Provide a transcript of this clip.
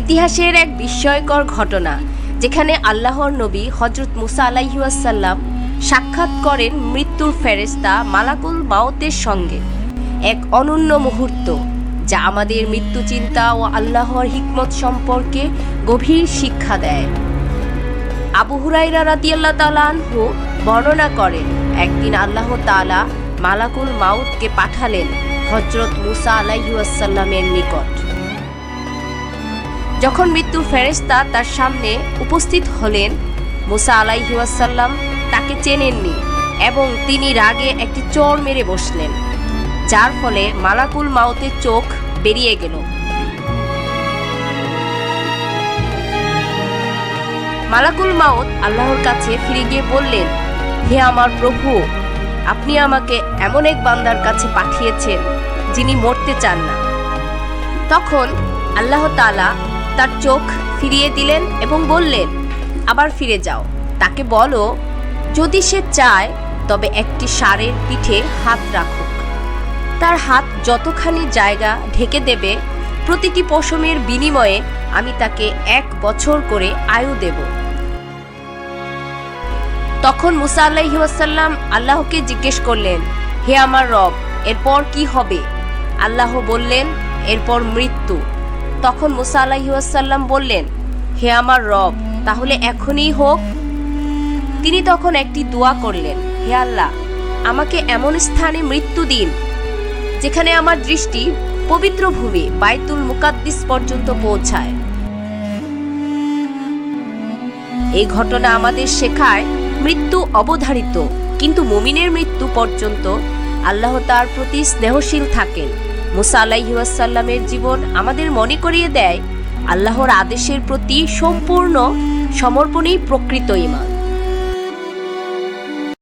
ইতিহাসের এক বিস্ময়কর ঘটনা, যেখানে আল্লাহর নবী হজরত মুসা আলাইহাসাল্লাম সাক্ষাৎ করেন মৃত্যুর ফেরেস্তা মালাকুল মাওতের সঙ্গে। এক অনন্য মুহূর্ত, যা আমাদের মৃত্যু চিন্তা ও আল্লাহর হিকমত সম্পর্কে গভীর শিক্ষা দেয়। আবু হুরাইরা রাদিয়াল্লাহ তাআলা আনহু বর্ণনা করেন, একদিন আল্লাহ তাআলা মালাকুল মাউতকে পাঠালেন হজরত মুসা আলাইহাসাল্লামের নিকট। যখন মৃত্যুর ফেরেশতা তার সামনে উপস্থিত হলেন, মুসা আলাইহাসাল্লাম তাকে চেনেননি এবং তিনি রাগে একটি চর মেরে বসলেন, যার ফলে মালাকুল মাউতের চোখ বেরিয়ে গেল। মালাকুল মাউত আল্লাহর কাছে ফিরে গিয়ে বললেন, হে আমার প্রভু, আপনি আমাকে এমন এক বান্দার কাছে পাঠিয়েছেন যিনি মরতে চান না। তখন আল্লাহ তাআলা তার চোখ ফিরিয়ে দিলেন এবং বললেন, আবার ফিরে যাও। তাকে বলো, যদি সে চায়, তবে একটি ষাঁড়ের পিঠে হাত রাখুক। তার হাত যতখানি জায়গা ঢেকে দেবে, প্রতিটি পশমের বিনিময়ে আমি তাকে এক বছর করে আয়ু দেব। তখন মুসা আল্লাহিউসাল্লাম আল্লাহকে জিজ্ঞেস করলেন, হে আমার রব, এরপর কি হবে? আল্লাহ বললেন, এরপর মৃত্যু। তখন মুসা আল্লাহিউসাল্লাম বললেন, হে আমার রব, তাহলে এখনই হোক। তিনি তখন একটি দোয়া করলেন, হে আল্লাহ, আমাকে এমন স্থানে মৃত্যু দিন, যেখানে আমার দৃষ্টি পবিত্র ভূমি বাইতুল মুকাদ্দিস পর্যন্ত পৌঁছায়। এই ঘটনা আমাদের শেখায় মৃত্যু অবধারিত, কিন্তু মুমিনের মৃত্যু পর্যন্ত আল্লাহ তার প্রতি স্নেহশীল থাকেন। মুসা আলাইসাল্লামের জীবন আমাদের মনে করিয়ে দেয় আল্লাহর আদেশের প্রতি সম্পূর্ণ সমর্পণই প্রকৃত ইমান